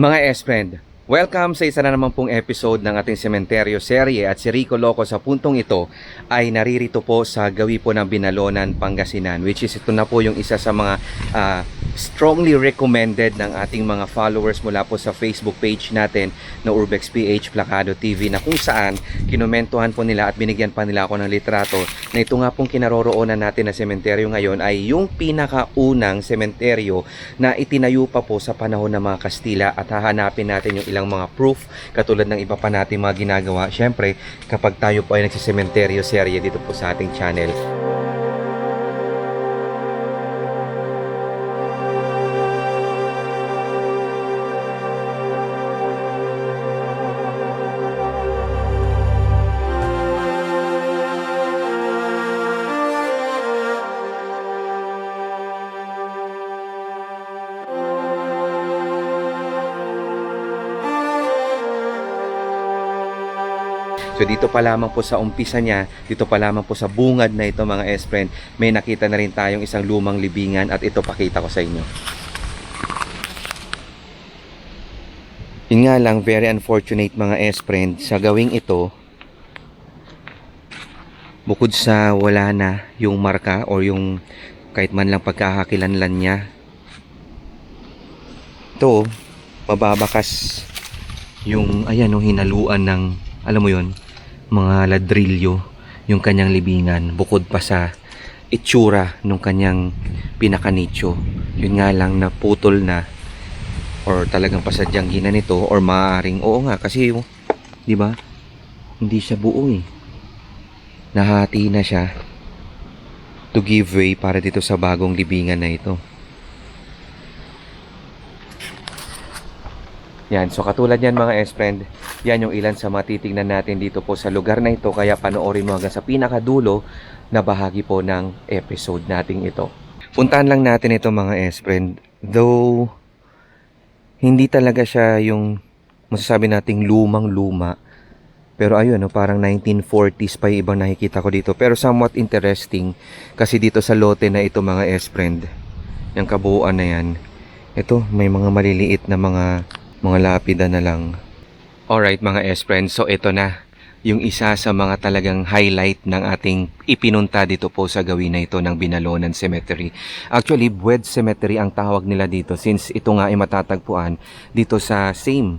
Mga S-Friend, welcome sa isa na naman pong episode ng ating sementeryo serye at si Rico Loco sa puntong ito ay naririto po sa gawi po ng Binalonan, Pangasinan which is ito na po yung isa sa mga ah, strongly recommended ng ating mga followers mula po sa Facebook page natin na Urbex PH Placado TV na kung saan kinomentuhan po nila at binigyan pa nila ako ng litrato na ito nga pong kinaroroonan natin na sementeryo ngayon ay yung pinakaunang sementeryo na itinayo pa po sa panahon ng mga Kastila at hahanapin natin yung ilang mga proof katulad ng iba pa natin mga ginagawa. Siyempre, kapag tayo po ay nagsisementeryo serye dito po sa ating channel. So dito pa lamang po sa umpisa niya, dito pa lamang po sa bungad na ito mga S-Friend, may nakita na rin tayong isang lumang libingan at ito pakita ko sa inyo. Yun nga lang, very unfortunate mga S-Friend, sa gawing ito, bukod sa wala na yung marka or yung kahit man lang pagkakakilanlan niya, ito, mababakas yung, ayan, yung hinaluan ng, alam mo yon mga ladrilyo yung kanyang libingan bukod pa sa itsura ng kanyang pinakanitso yun nga lang naputol na or talagang pasadyang ginanito or maaaring oo nga kasi di ba? Hindi siya buo eh. Nahati na siya to give way para dito sa bagong libingan na ito. Yan, so katulad yan mga S-Friend, yan yung ilan sa matitignan natin dito po sa lugar na ito kaya panoorin mo hanggang sa pinakadulo na bahagi po ng episode nating ito. Puntahan lang natin ito mga S-Friend, though hindi talaga siya yung masasabi nating lumang luma. Pero ayun, no, parang 1940s pa yung ibang nakikita ko dito. Pero somewhat interesting kasi dito sa lote na ito mga S-Friend, yung kabuuan na yan, ito may mga maliliit na mga mga lapida na lang. Alright mga S-Friends, so ito na yung isa sa mga talagang highlight ng ating ipinunta dito po sa gawin na ito ng Binalonan Cemetery. Actually, Buwed Cemetery ang tawag nila dito since ito nga ay matatagpuan dito sa same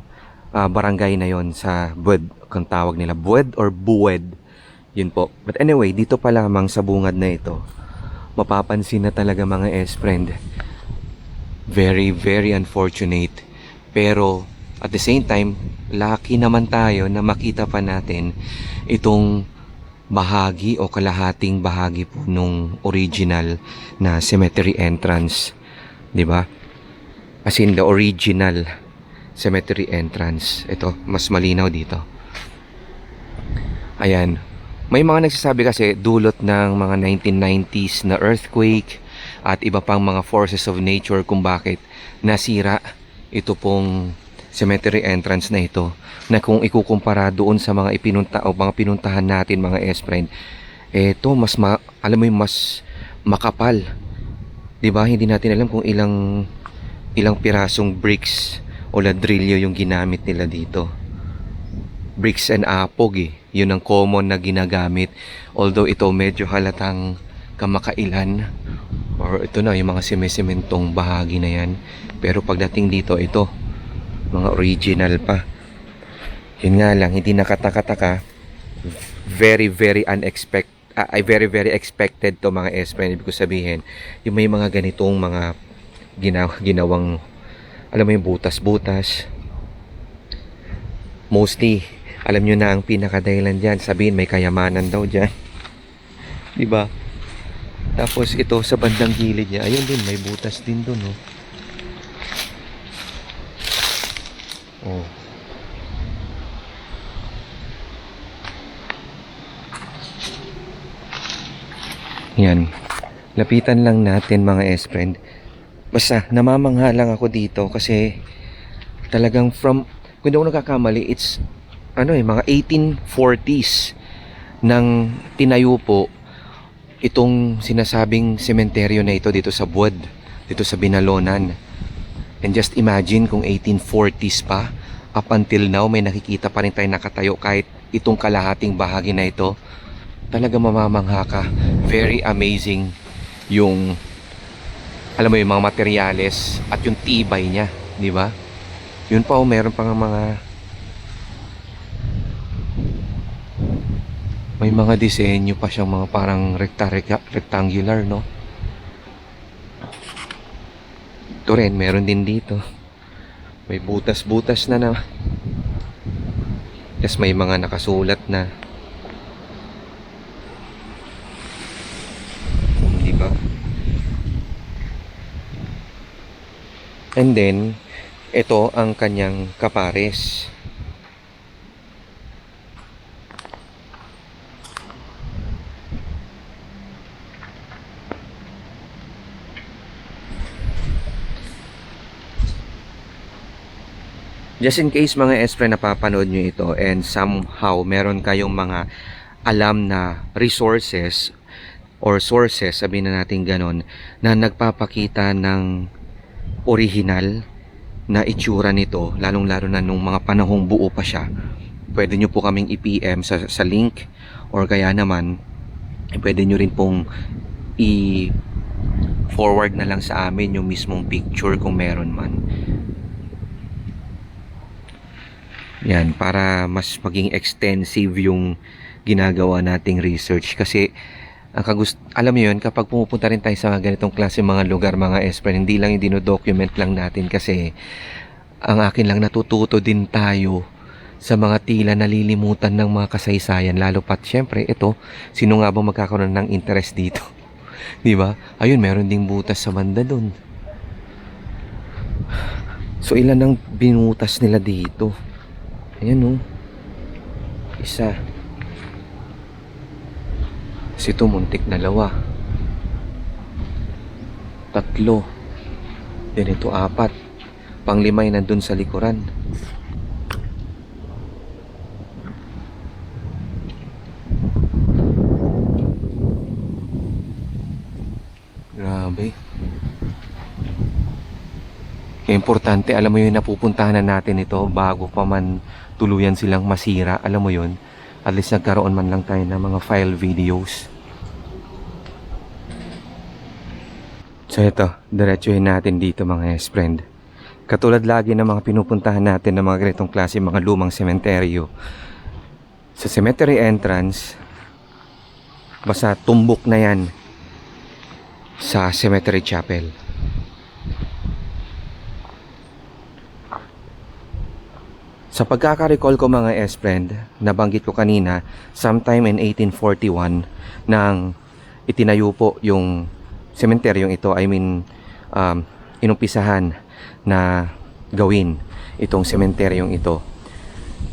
ah, barangay na yon sa Buwed, kung tawag nila Buwed or Buwed. Yun po. But anyway, dito pa lamang sa bungad na ito, mapapansin na talaga mga S-Friend, very, very unfortunate pero at the same time, lucky naman tayo na makita pa natin itong bahagi o kalahating bahagi po nung original na cemetery entrance. 'Di ba? As in the original cemetery entrance. Ito, mas malinaw dito. Ayan. May mga nagsasabi kasi dulot ng mga 1990s na earthquake at iba pang mga forces of nature kung bakit nasira ito pong cemetery entrance na ito na kung ikukumpara doon sa mga ipinunta o mga pinuntahan natin mga S-friend eto mas ma, alam mo yung mas makapal. 'di ba? Hindi natin alam kung ilang ilang pirasong bricks o ladrillo yung ginamit nila dito. Bricks and apog eh. Yun ang common na ginagamit. Although ito medyo halatang kamakailan or ito na yung mga simesementong bahagi na yan. Pero pagdating dito ito mga original pa. Yun nga lang hindi nakataka-taka. Very very unexpected ay very very expected to mga S-friend ibig ko sabihin yung may mga ganitong mga ginaw, ginawang alam mo yung butas-butas. Mostly alam nyo na ang pinakadahilan dyan. Sabihin may kayamanan daw dyan. Di ba tapos ito sa bandang gilid niya, ayun din, may butas din doon, oh. Oh. Yan. Lapitan lang natin mga S-friend. Basta, namamangha lang ako dito kasi talagang from, kung hindi ako nagkakamali, it's ano eh, mga 1840s nang tinayo po itong sinasabing sementeryo na ito dito sa Buwad, dito sa Binalonan. And just imagine kung 1840s pa, up until now, may nakikita pa rin tayo nakatayo kahit itong kalahating bahagi na ito. Talaga mamamangha ka. Very amazing yung, alam mo yung mga materyales at yung tibay niya, di ba? Yun pa, oh, meron pang mga may mga disenyo pa siyang mga parang recta- rectangular, no? Ito rin, meron din dito. May butas-butas na na. Tapos may mga nakasulat na. Di ba? And then, ito ang kanyang kapares. Just in case mga espre napapanood nyo ito and somehow meron kayong mga alam na resources or sources, sabihin na natin ganon, na nagpapakita ng original na itsura nito, lalong-lalo na nung mga panahong buo pa siya. Pwede nyo po kaming i-PM sa, sa link or kaya naman, pwede nyo rin pong i-forward na lang sa amin yung mismong picture kung meron man. Yan, para mas maging extensive yung ginagawa nating research. Kasi, ang kagust alam mo yun, kapag pumupunta rin tayo sa mga ganitong klase mga lugar, mga espren, hindi lang yung dinodocument lang natin kasi ang akin lang natututo din tayo sa mga tila nalilimutan ng mga kasaysayan. Lalo pat syempre ito sino nga ba magkakaroon ng interest dito? Di ba? Ayun meron ding butas sa banda dun. So ilan ang binutas nila dito Ayan oh. Isa. Kasi ito muntik na lawa. Tatlo. Then ito apat. Panglimay nandun sa likuran. Grabe. Kaya importante, alam mo yun, napupuntahan na natin ito bago pa man tuluyan silang masira. Alam mo yun, at least nagkaroon man lang tayo ng mga file videos. So ito, diretsuhin natin dito mga S-friend. Katulad lagi ng mga pinupuntahan natin ng mga ganitong klase mga lumang sementeryo. Sa cemetery entrance, basta tumbok na yan sa cemetery chapel. Sa pagkaka-recall ko mga S-friend, nabanggit ko kanina, sometime in 1841, nang itinayo po yung sementeryong ito, I mean, um, inumpisahan na gawin itong sementeryong ito.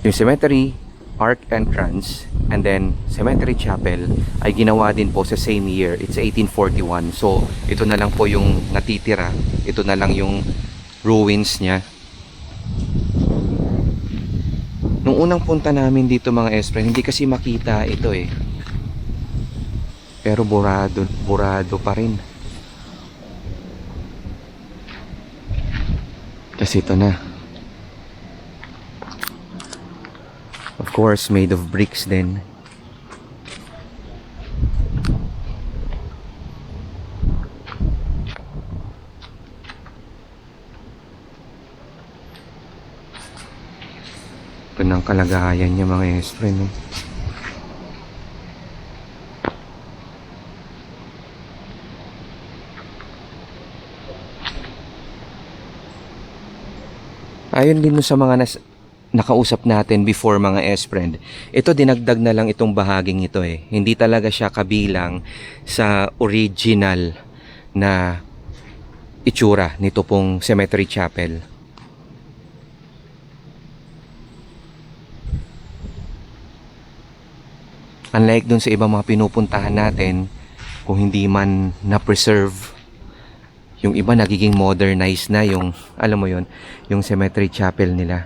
Yung cemetery, arc entrance, and then cemetery chapel ay ginawa din po sa same year. It's 1841. So, ito na lang po yung natitira. Ito na lang yung ruins niya. Nung unang punta namin dito mga espren, hindi kasi makita ito eh. Pero burado, burado pa rin. Kasi ito na. Of course, made of bricks din. Ito ng kalagayan niya mga espren. No? Ayon din sa mga nas nakausap natin before mga S-friend, ito dinagdag na lang itong bahaging ito eh. Hindi talaga siya kabilang sa original na itsura nito pong cemetery chapel. Unlike dun sa ibang mga pinupuntahan natin, kung hindi man na-preserve, yung iba nagiging modernized na yung, alam mo yon yung cemetery chapel nila.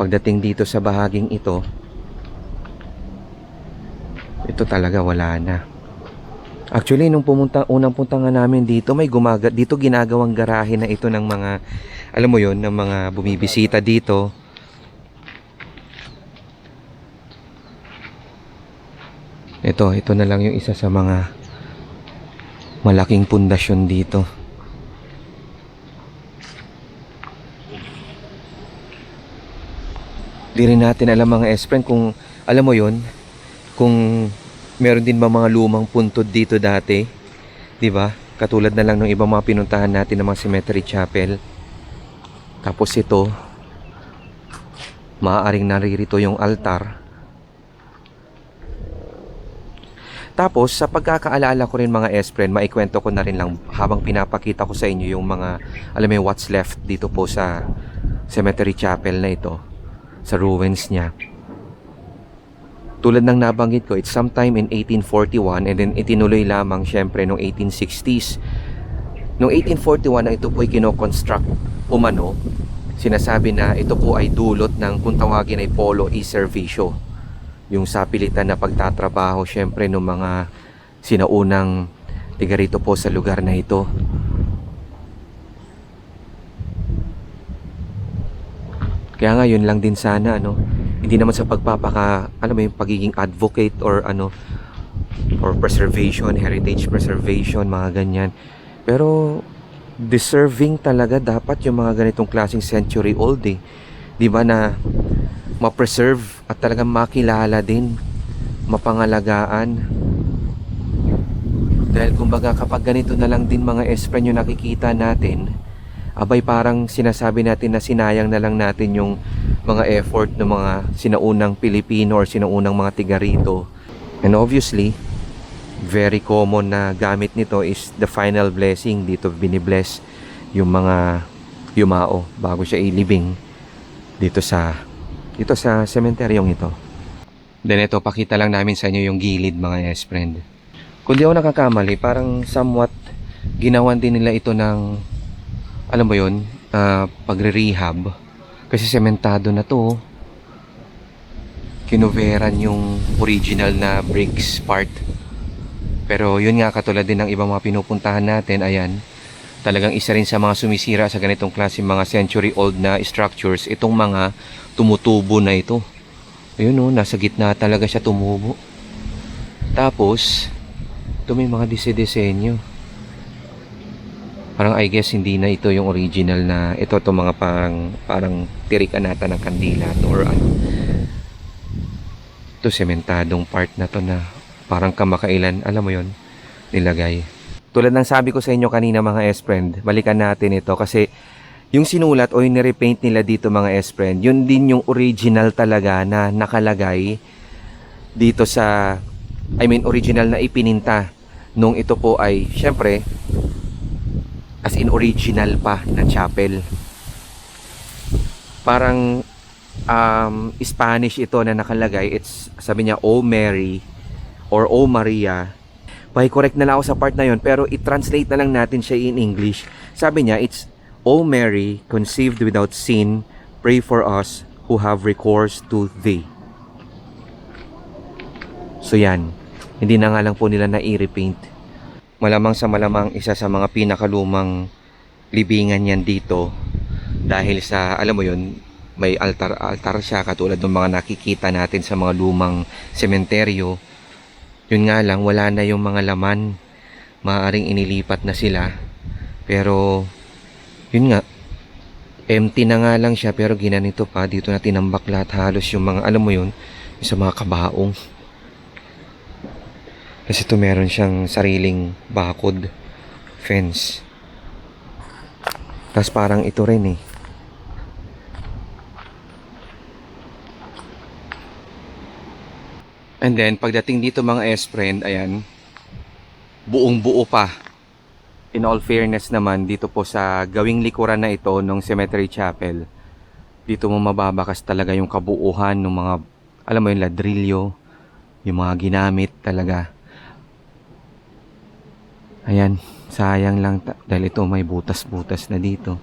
Pagdating dito sa bahaging ito, ito talaga wala na. Actually, nung pumunta, unang punta nga namin dito, may gumaga, dito ginagawang garahe na ito ng mga, alam mo yon ng mga bumibisita dito. Ito, ito na lang yung isa sa mga malaking pundasyon dito. Di rin natin alam mga S-Friend kung, alam mo yon kung meron din ba mga lumang puntod dito dati. Di ba? Katulad na lang ng ibang mga pinuntahan natin ng mga cemetery chapel. Tapos ito, maaaring naririto yung altar. Tapos, sa pagkakaalala ko rin mga S-Friend, maikwento ko na rin lang habang pinapakita ko sa inyo yung mga, alam mo what's left dito po sa cemetery chapel na ito, sa ruins niya. Tulad ng nabanggit ko, it's sometime in 1841 and then itinuloy lamang syempre noong 1860s. Noong 1841 na ito po ay kinoconstruct umano, sinasabi na ito po ay dulot ng kung tawagin ay polo e servicio. Yung sapilitan na pagtatrabaho syempre ng mga sinaunang tiga rito po sa lugar na ito. Kaya nga yun lang din sana ano. Hindi naman sa pagpapaka alam mo yung pagiging advocate or ano or preservation, heritage preservation, mga ganyan. Pero deserving talaga dapat yung mga ganitong klaseng century old eh. 'Di ba na ma-preserve at talagang makilala din, mapangalagaan. Dahil kumbaga kapag ganito na lang din mga espren yung nakikita natin, abay parang sinasabi natin na sinayang na lang natin yung mga effort ng mga sinaunang Pilipino or sinaunang mga tiga rito. And obviously, very common na gamit nito is the final blessing dito binibless yung mga yumao bago siya ilibing dito sa dito sa sementeryong ito. Then ito, pakita lang namin sa inyo yung gilid mga yes friend. Kung di ako nakakamali, parang somewhat ginawan din nila ito ng alam mo yun, ah, pagre-rehab. Kasi sementado na to. Kinuveran yung original na bricks part. Pero yun nga, katulad din ng ibang mga pinupuntahan natin, ayan, talagang isa rin sa mga sumisira sa ganitong klase mga century old na structures, itong mga tumutubo na ito. Ayun o, nasa gitna talaga siya tumubo. Tapos, ito may mga dise-disenyo. Parang I guess hindi na ito yung original na ito to mga parang parang tirikan nata ng kandila to or ano. Ito sementadong part na to na parang kamakailan, alam mo yon nilagay. Tulad ng sabi ko sa inyo kanina mga S-friend, balikan natin ito kasi yung sinulat o yung nirepaint nila dito mga S-friend, yun din yung original talaga na nakalagay dito sa, I mean original na ipininta nung ito po ay, syempre, as in original pa na chapel. Parang um, Spanish ito na nakalagay. It's, sabi niya, O Mary or O Maria. Pahi-correct na lang ako sa part na yon pero i-translate na lang natin siya in English. Sabi niya, it's O Mary, conceived without sin, pray for us who have recourse to Thee. So yan, hindi na nga lang po nila na-repaint. Malamang sa malamang isa sa mga pinakalumang libingan yan dito dahil sa, alam mo yun, may altar altar siya katulad ng mga nakikita natin sa mga lumang sementeryo. Yun nga lang, wala na yung mga laman. Maaring inilipat na sila. Pero, yun nga, empty na nga lang siya pero ginanito pa. Dito na tinambak lahat halos yung mga, alam mo yun, yung sa mga kabaong. Kasi ito meron siyang sariling bakod fence. Tapos parang ito rin eh. And then, pagdating dito mga S-friend, ayan, buong buo pa. In all fairness naman, dito po sa gawing likuran na ito ng Cemetery Chapel, dito mo mababakas talaga yung kabuuhan ng mga, alam mo yung ladrillo, yung mga ginamit talaga. Ayan, sayang lang dahil ito may butas-butas na dito.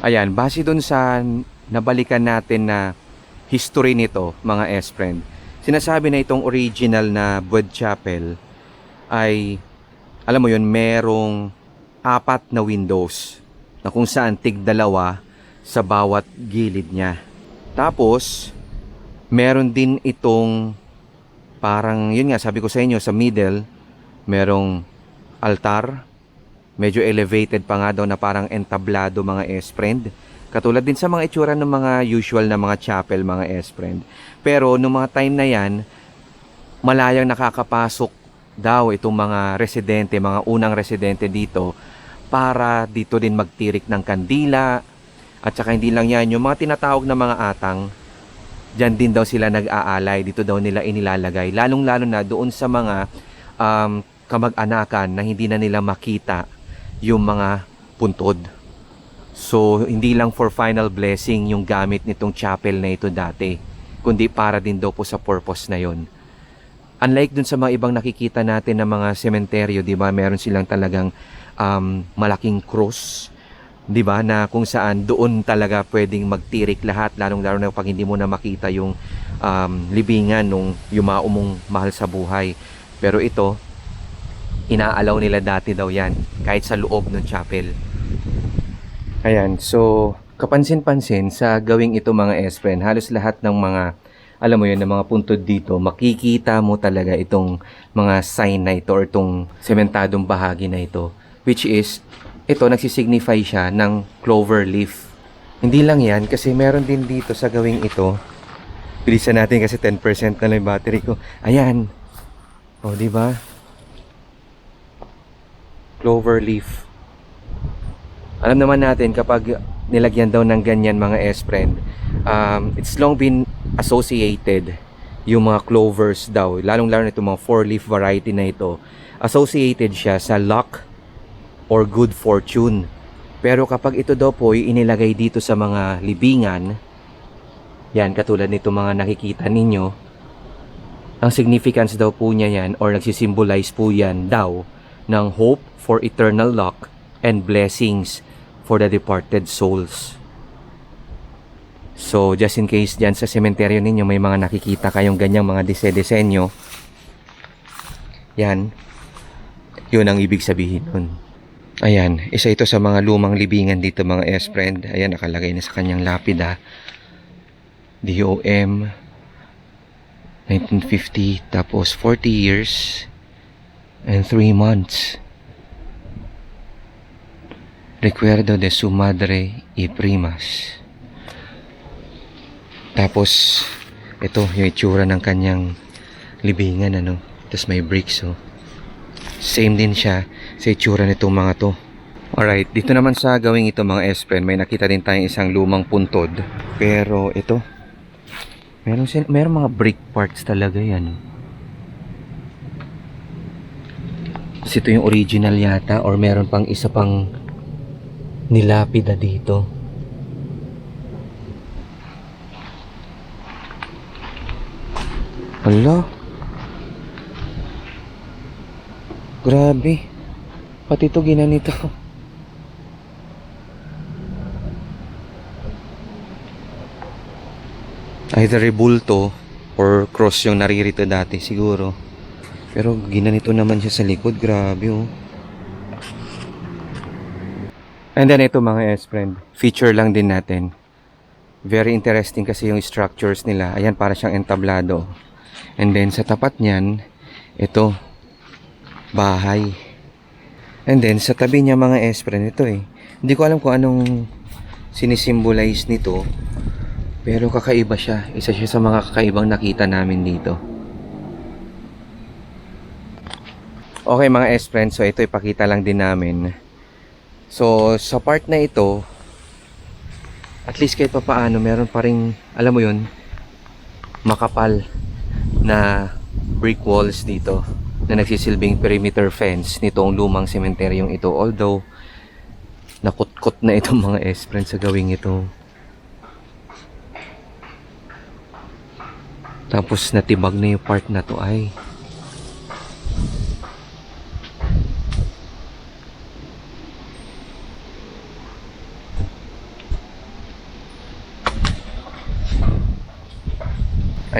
Ayan, base dun sa nabalikan natin na history nito, mga S-friend, sinasabi na itong original na Bued Chapel ay, alam mo yun, merong apat na windows na kung saan tig dalawa sa bawat gilid niya. Tapos, meron din itong parang, yun nga, sabi ko sa inyo, sa middle, merong altar, medyo elevated pa nga daw na parang entablado mga S-friend. Katulad din sa mga itsura ng mga usual na mga chapel mga S-friend. Pero nung mga time na yan, malayang nakakapasok daw itong mga residente, mga unang residente dito para dito din magtirik ng kandila at saka hindi lang yan, yung mga tinatawag na mga atang Diyan din daw sila nag-aalay, dito daw nila inilalagay. Lalong-lalo na doon sa mga um, kamag-anakan na hindi na nila makita yung mga puntod. So, hindi lang for final blessing yung gamit nitong chapel na ito dati, kundi para din daw po sa purpose na yon. Unlike dun sa mga ibang nakikita natin na mga sementeryo, di ba, meron silang talagang um, malaking cross, di ba, na kung saan doon talaga pwedeng magtirik lahat, lalong-lalo na pag hindi mo na makita yung um, libingan nung yumao mahal sa buhay. Pero ito, inaalaw nila dati daw yan, kahit sa loob ng chapel. Ayan, so kapansin-pansin sa gawing ito mga S-friend, halos lahat ng mga, alam mo yun, ng mga puntod dito, makikita mo talaga itong mga sign na ito or itong sementadong bahagi na ito, which is, ito nagsisignify siya ng clover leaf. Hindi lang yan, kasi meron din dito sa gawing ito, bilisan natin kasi 10% na lang battery ko. Ayan. O, di ba? Clover leaf. Alam naman natin kapag nilagyan daw ng ganyan mga S-friend, um, it's long been associated yung mga clovers daw, lalong-lalo na itong mga four-leaf variety na ito, associated siya sa luck or good fortune. Pero kapag ito daw po ay inilagay dito sa mga libingan, yan katulad nito mga nakikita ninyo, ang significance daw po niya yan or nagsisimbolize po yan daw ng hope for eternal luck and blessings for the departed souls. So, just in case dyan sa sementeryo ninyo may mga nakikita kayong ganyang mga dise-disenyo, yan, yun ang ibig sabihin nun. Ayan, isa ito sa mga lumang libingan dito mga S-friend. Ayan, nakalagay na sa kanyang lapida. DOM 1950 tapos 40 years and 3 months. Recuerdo de su madre y primas. Tapos, ito yung itsura ng kanyang libingan, ano. Tapos may bricks, oh. Same din siya sa itsura nitong mga to. Alright, dito naman sa gawing ito mga S-Friend, may nakita din tayong isang lumang puntod. Pero ito, meron, sin- meron mga brick parts talaga yan. oh. Kasi ito yung original yata or meron pang isa pang nilapida dito. Hala. Grabe. Pati ito ginanito. Either rebulto or cross yung naririto dati siguro. Pero ginanito naman siya sa likod. Grabe oh. And then ito mga S-friend, feature lang din natin. Very interesting kasi yung structures nila. Ayan, para siyang entablado. And then sa tapat niyan, ito, bahay. And then sa tabi niya mga S-friend, ito eh. Hindi ko alam kung anong sinisimbolize nito. Pero kakaiba siya. Isa siya sa mga kakaibang nakita namin dito. Okay mga S-friend, so ito ipakita lang din namin. So sa part na ito, at least kahit pa paano, meron pa rin, alam mo yun, makapal na brick walls dito na nagsisilbing perimeter fence nitong lumang sementeryong ito. Although, nakutkot na itong mga S-friend sa gawing ito. Tapos natibag na yung part na to ay.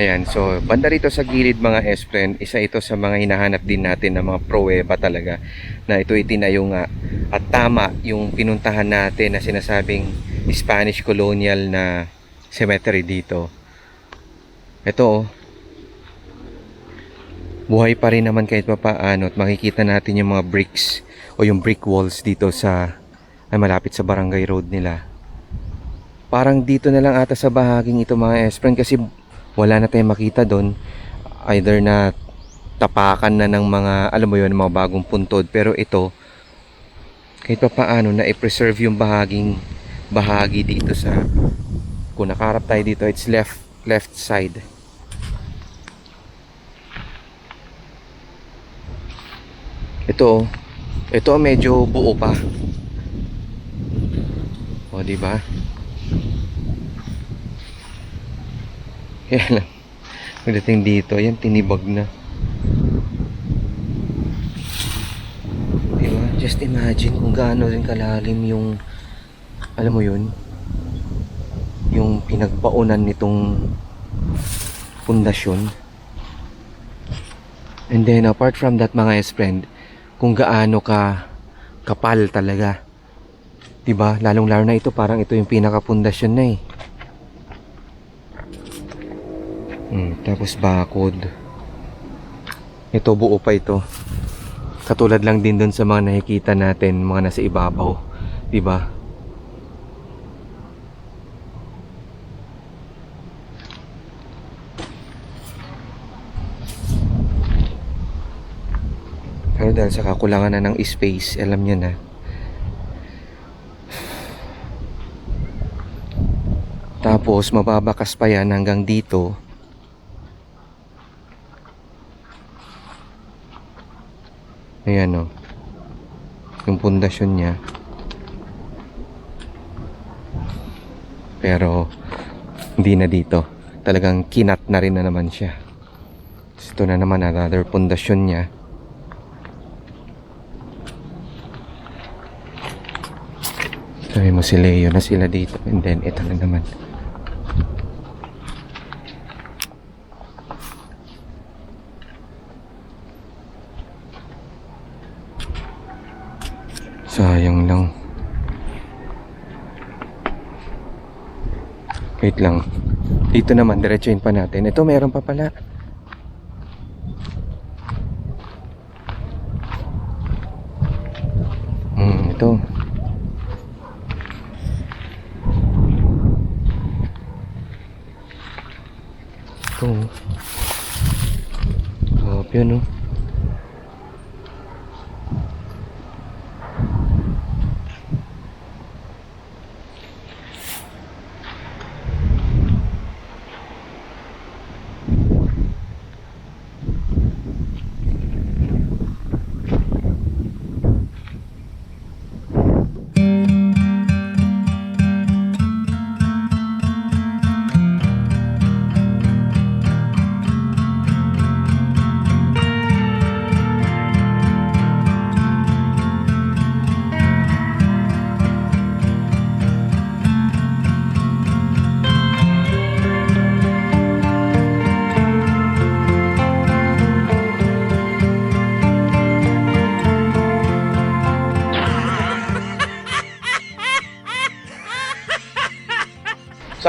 Ayan, so banda rito sa gilid mga S-Friend, isa ito sa mga hinahanap din natin na mga pruweba talaga na ito itinayo nga at tama yung pinuntahan natin na sinasabing Spanish colonial na cemetery dito. Ito oh, buhay pa rin naman kahit papaano at makikita natin yung mga bricks o yung brick walls dito sa ay malapit sa barangay road nila. Parang dito na lang ata sa bahaging ito mga S-Friend kasi wala na tayong makita doon. Either na tapakan na ng mga alam mo yun mga bagong puntod. Pero ito kahit pa paano na i-preserve yung bahaging bahagi dito sa kung nakarap tayo dito it's left left side. Ito ito medyo buo pa. O di ba Kaya lang, pagdating dito, yan, tinibag na. Diba? Just imagine kung gaano rin kalalim yung, alam mo yun, yung pinagbaunan nitong pundasyon. And then, apart from that, mga S-friend, kung gaano ka kapal talaga. Diba? Lalong-lalo na ito, parang ito yung pinakapundasyon na eh. Hmm, tapos bakod. Ito buo pa ito. Katulad lang din dun sa mga nakikita natin, mga nasa ibabaw, 'di ba? Pero dahil sa kakulangan na ng space, alam niyo na. Tapos mababakas pa yan hanggang dito. Ayan o. Yung pundasyon niya. Pero, hindi na dito. Talagang kinat na rin na naman siya. Ito na naman another pundasyon niya. Sabi mo si Leo na sila dito. And then, ito na naman. Sayang lang. Wait lang. Dito naman, diretsuin pa natin. Ito, meron pa pala.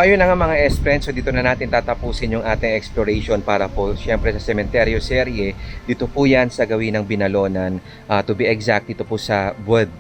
Ayun na nga mga S-Friends, so dito na natin tatapusin yung ating exploration para po syempre sa Cementerio Serie. Dito po yan sa gawin ng Binalonan. Ah, to be exact, dito po sa Wood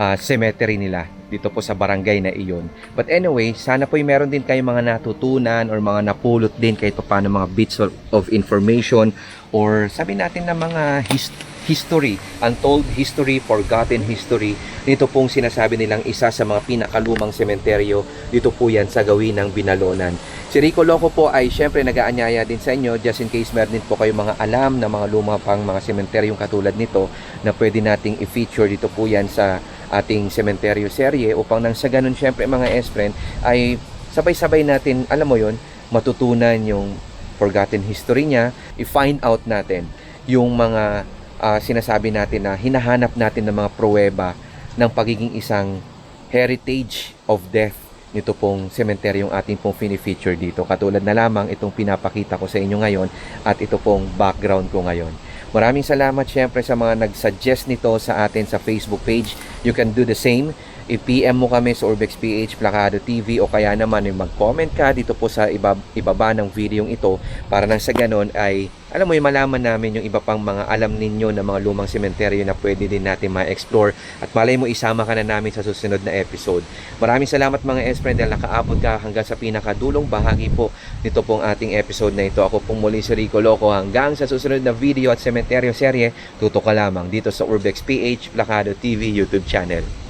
ah, Cemetery nila. Dito po sa barangay na iyon. But anyway, sana po meron din kayong mga natutunan or mga napulot din kahit pa paano mga bits of, of information or sabi natin na mga his- history, untold history, forgotten history. Dito pong sinasabi nilang isa sa mga pinakalumang sementeryo. Dito po yan sa gawin ng Binalonan. Si Rico Loco po ay syempre nag-aanyaya din sa inyo just in case meron din po kayo mga alam na mga luma pang mga sementeryong katulad nito na pwede nating i-feature dito po yan sa ating sementeryo serye upang nang sa ganun syempre mga S-friend ay sabay-sabay natin, alam mo yon matutunan yung forgotten history niya, i-find out natin yung mga ah, sinasabi natin na hinahanap natin ng mga pruweba ng pagiging isang heritage of death nito pong sementeryong ating pong fini-feature dito. Katulad na lamang itong pinapakita ko sa inyo ngayon at ito pong background ko ngayon. Maraming salamat syempre sa mga nag-suggest nito sa atin sa Facebook page. You can do the same. I-PM mo kami sa Urbex PH Placado TV o kaya naman yung mag-comment ka dito po sa iba, ibaba ng videong ito para nang sa ganon ay alam mo yung malaman namin yung iba pang mga alam ninyo na mga lumang sementeryo na pwede din natin ma-explore at malay mo isama ka na namin sa susunod na episode. Maraming salamat mga S-Friend dahil nakaabot ka hanggang sa pinakadulong bahagi po nito pong ating episode na ito. Ako pong muli si Rico Loco hanggang sa susunod na video at sementeryo serye tutok ka lamang dito sa Urbex PH Placado TV YouTube channel.